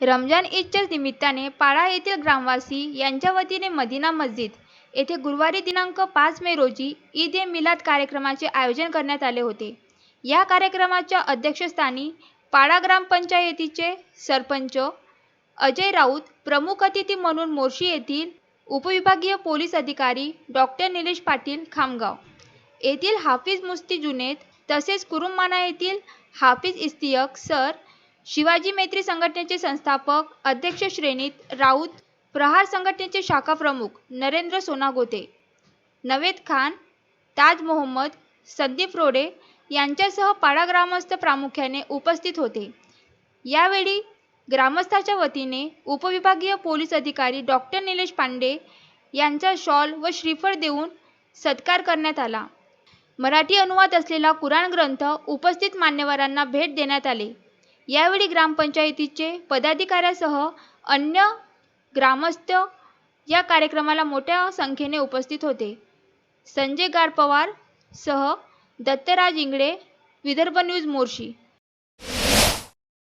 रमजान ईदच्या निमित्ताने पाळा येथील ग्रामवासी यांच्या वतीने मदिना मस्जिद येथे गुरुवारी दिनांक पाच मे रोजी ईद ए मिलाद कार्यक्रमाचे आयोजन करण्यात आले होते. या कार्यक्रमाच्या अध्यक्षस्थानी पाळा ग्रामपंचायतीचे सरपंच अजय राऊत प्रमुख अतिथी म्हणून मोर्शी येथील उपविभागीय पोलीस अधिकारी डॉक्टर निलेश पाटील खामगाव. येथील हाफिज मुस्ती जुनेद तसेच कुरुमाना येथील हाफिज इस्तियक सर शिवाजी मैत्री संघटनेचे संस्थापक अध्यक्ष श्रेणीत राऊत प्रहार संघटनेचे शाखा प्रमुख नरेंद्र सोनागोते नवेद खान ताज मोहम्मद संदीप रोडे यांच्यासह पाडा ग्रामस्थ प्रामुख्याने उपस्थित होते. यावेळी ग्रामस्थाच्या वतीने उपविभागीय पोलीस अधिकारी डॉक्टर निलेश पांडे यांचा शॉल व श्रीफळ देऊन सत्कार करण्यात आला. मराठी अनुवाद असलेला कुराण ग्रंथ उपस्थित मान्यवरांना भेट देण्यात आले. यावेळी ग्रामपंचायतीचे पदाधिकाऱ्यासह अन्य ग्रामस्थ या कार्यक्रमाला मोठ्या संख्येने उपस्थित होते. संजय गारपवार सह दत्तराज इंगळे विदर्भ न्यूज मोर्शी.